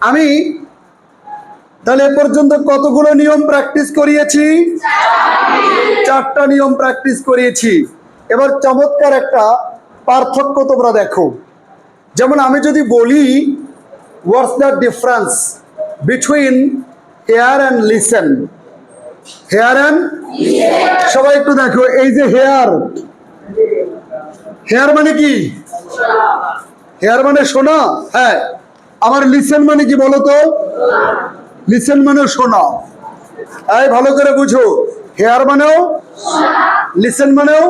আমি তাহলে এ পর্যন্ত কতগুলো নিয়ম প্র্যাকটিস করিয়েছি? চারটা নিয়ম প্র্যাকটিস করিয়েছি। এবার চমৎকার একটা পার্থক্য তোমরা দেখো। যেমন আমি যদি বলি what's the difference between hear and listen hear and সবাই একটু দেখো, এই যে হেয়ার হেয়ার মানে কি? হেয়ার মানে শোনা হ্যাঁ। আমার লিসেন মানে কি বলো তো? লিসেন মানে শোনা এই ভালো করে বুঝো। হেয়ার মানেও লিসেন মানেও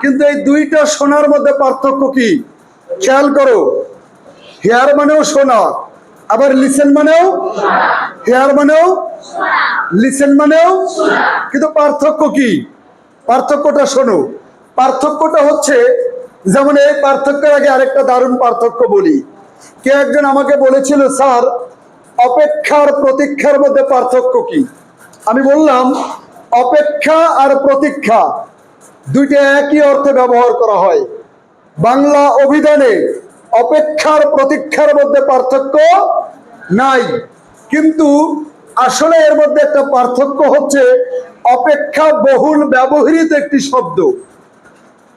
কিন্তু এই দুইটা শোনার মধ্যে পার্থক্য কি? খেয়াল করো। হেয়ার মানেও শোনা আবার লিসেন মানেও হেয়ার মানেও লিসেন মানেও কিন্তু পার্থক্য কি? পার্থক্যটা শোনো। পার্থক্যটা হচ্ছে, যেমন এই পার্থক্যের আগে আরেকটা দারুণ পার্থক্য বলি। কে একজন আমাকে বলেছিল, স্যার, অপেক্ষার প্রতীক্ষার মধ্যে পার্থক্য কি? আমি বললাম, অপেক্ষা আর প্রতীক্ষা দুইটা একই অর্থে ব্যবহার করা হয়। বাংলা অভিধানে অপেক্ষার প্রতীক্ষার মধ্যে পার্থক্য নাই। কিন্তু আসলে এর মধ্যে একটা পার্থক্য হচ্ছে, অপেক্ষা বহুল ব্যবহৃত একটি শব্দ।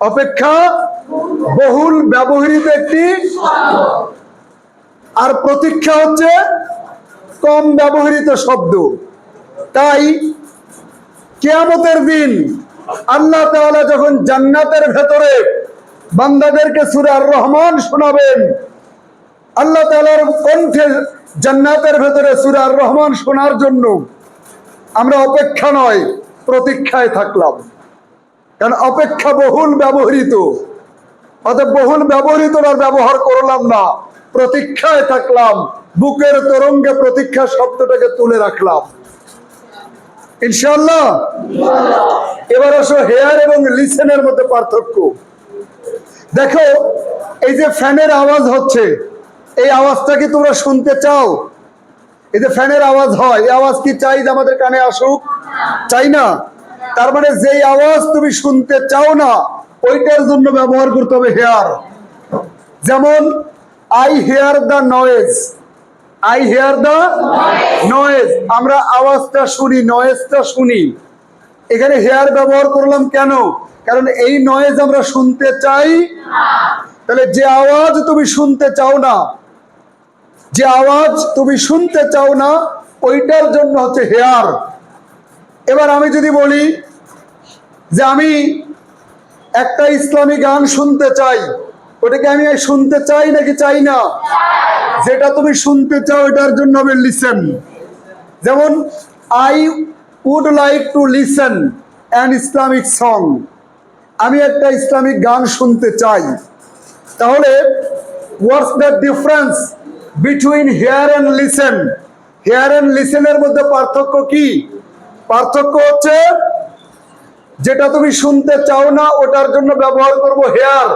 অপেক্ষা বহুল ব্যবহৃত একটি আর প্রতীক্ষা হচ্ছে কম ব্যবহৃত শব্দ। তাই কেয়ামতের দিন আল্লাহ তাআলা যখন জান্নাতের ভেতরে বান্দাদেরকে সুরার রহমান শোনাবেন, আল্লাহ তাআলার কণ্ঠে জান্নাতের ভেতরে সুরার রহমান শোনার জন্য আমরা অপেক্ষা নয়, প্রতীক্ষায় থাকলাম। কারণ অপেক্ষা বহুল ব্যবহৃত, অতএব বহুল ব্যবহৃত আর ব্যবহার করলাম না। প্রতীক্ষায় থাকলাম, বুকের তরঙ্গে প্রতীক্ষা শব্দটাকে তুলে রাখলাম। ইনশাল্লাহ এবার আসো হেয়ার এবং লিসেনের মধ্যে পার্থক্য। দেখো, এই যে ফ্যানের আওয়াজ হচ্ছে, এই আওয়াজটা কি তোমরা শুনতে চাও? এই যে ফ্যানের আওয়াজ হয়, এই আওয়াজ কি চাই যে আমাদের কানে আসুক? চাই না। তার মানে যেই আওয়াজ তুমি শুনতে চাও না, ওইটার জন্য ব্যবহার করতে হবে হেয়ার। যেমন I hear the noise I hear the noise আমরা আওয়াজটা শুনি নয়েজটা শুনি। এখানে হেয়ার ব্যবহার করলাম কেন? কারণ এই নয়েজ আমরা শুনতে চাই তাহলে যে আওয়াজ তুমি শুনতে চাও না, যে আওয়াজ তুমি শুনতে চাও না, ওইটার জন্য হচ্ছে হেয়ার এবার আমি যদি বলি যে আমি একটা ইসলামী গান শুনতে চাই ওটাকে আমি আর শুনতে চাই নাকি চাই না? যেটা তুমি শুনতে চাও এটার জন্য আমি লিসেন যেমন I would like to listen an Islamic song আমি একটা ইসলামিক গান শুনতে চাই। তাহলে what's the difference between hear and listen hear and লিসেনের মধ্যে পার্থক্য কি? পার্থক্য হচ্ছে, যেটা তুমি শুনতে চাও না, ওটার জন্য ব্যবহার করব হেয়ার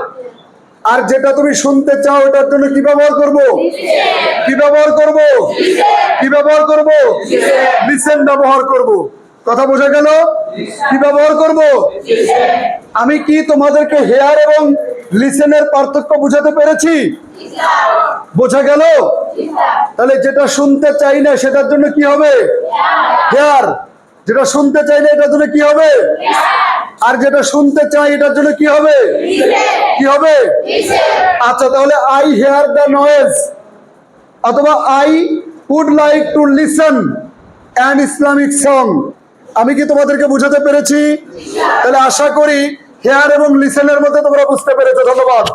আর যেটা তুমি শুনতে চাও ওটার জন্য কি ব্যবহার করব? কি ব্যবহার করব? কি ব্যবহার করব? লিসেন ব্যবহার করব। কথা বোঝা গেল? কি ব্যবহার করব? আমি কি তোমাদেরকে হেয়ার এবং লিসেনের পার্থক্য বুঝাতে পেরেছি? বোঝা গেল? তাহলে যেটা শুনতে চাই না, সেটার জন্য কি হবে? হেয়ার যেটা শুনতে চাই না এটার জন্য কি হবে? আর যেটা শুনতে চাই এটার জন্য কি হবে? কি হবে? আচ্ছা তাহলে আই হেয়ার দ্য নয়েজ অথবা I would like to listen an Islamic song আমি কি তোমাদেরকে বুঝাতে পেরেছি? তাহলে আশা করি হেয়ার এবং লিসেনের মধ্যে তোমরা বুঝতে পেরেছ। ধন্যবাদ।